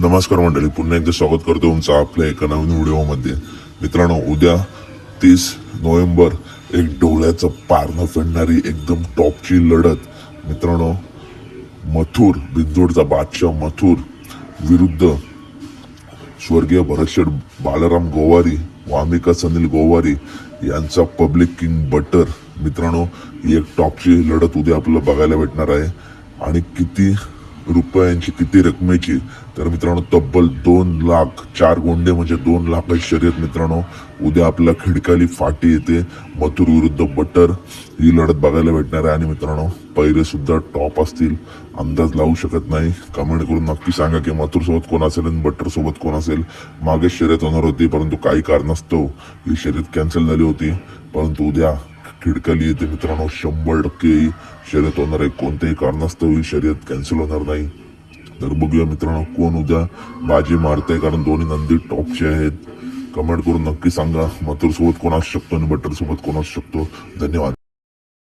नमस्कार मंडळी पुन्हा एकदा स्वागत करतो तुमचं आपल्या एका नवीन व्हिडिओमध्ये. मित्रांनो उद्या तीस नोव्हेंबर एक डोळ्याचं पारणं फेडणारी एकदम टॉपची लढत. मित्रांनो मथुर बिंदोडचा बादशाह मथुर विरुद्ध स्वर्गीय भरतशेठ बालराम गोवारी वामिका सनील गोवारी यांचा पब्लिक किंग बटर मित्रांनो ही एक टॉपची लढत उद्या आपल्याला बघायला भेटणार आहे. आणि किती रुपयांची किती रकमेची? तर मित्रांनो तब्बल दोन लाख चार गोंडे म्हणजे दोन लाखाची शर्यत मित्रांनो. उद्या आपल्या खिडकाली फाटी येते. मथुर विरुद्ध बटर ही लढत बघायला भेटणार आहे. आणि मित्रांनो पहिले सुद्धा टॉप असतील. अंदाज लावू शकत नाही. कमेंट करून नक्की सांगा की मथुर सोबत कोण असेल आणि बटर सोबत कोण असेल. मागे शर्यत होणार होती परंतु काही कारणास्तव ही शर्यत कॅन्सल झाली होती. परंतु उद्या खिडकाली येते मित्रांनो शंभर टक्के. शर्यत होणार आहे. कोणत्याही कारणास्तव ही शर्यत कॅन्सल होणार नाही. तर बघूया मित्रांनो कोण उद्या बाजी मारते कारण दोन्ही नंदी टॉपचे आहेत. कमेंट करून नक्की सांगा. मथुर सोबत कोण असू शकतो आणि बटर सोबत कोण असू शकतो? धन्यवाद.